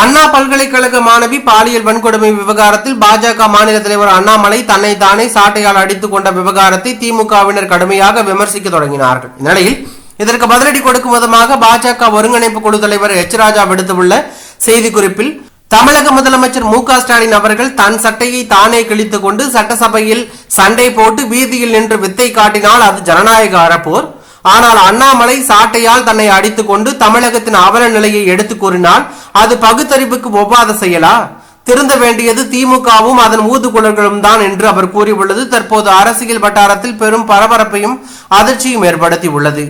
அண்ணா பல்கலைக்கழக மாணவி பாலியல் வன்கொடுமை விவகாரத்தில் பாஜக மாநில தலைவர் அண்ணாமலை தன்னை தானே சாட்டையால் அடித்துக் கொண்ட விவகாரத்தை திமுகவினர் கடுமையாக விமர்சிக்க தொடங்கினார்கள். இந்நிலையில் இதற்கு பதிலடி கொடுக்கும் விதமாக பாஜக ஒருங்கிணைப்பு குழு தலைவர் எச். ராஜா விடுத்துள்ள செய்திக்குறிப்பில் தமிழக முதலமைச்சர் மு. ஸ்டாலின் அவர்கள் தன் சட்டையை தானே கிழித்துக் கொண்டு சட்டசபையில் சண்டை போட்டு வீதியில் நின்று வித்தை காட்டினால் அது ஜனநாயக அறப்போர். ஆனால் அண்ணாமலை சாட்டையால் தன்னை அடித்துக் கொண்டு தமிழகத்தின் அவல நிலையை எடுத்து கூறினால் அது பகுத்தறிவுக்கு ஒவ்வாத செயலா? திருந்த வேண்டியது திமுகவும் அதன் ஊதுகுழல்களும் தான் என்று அவர் கூறியுள்ளது. தற்போது அரசியல் வட்டாரத்தில் பெரும் பரபரப்பையும் அதிர்ச்சியும் ஏற்படுத்தி உள்ளது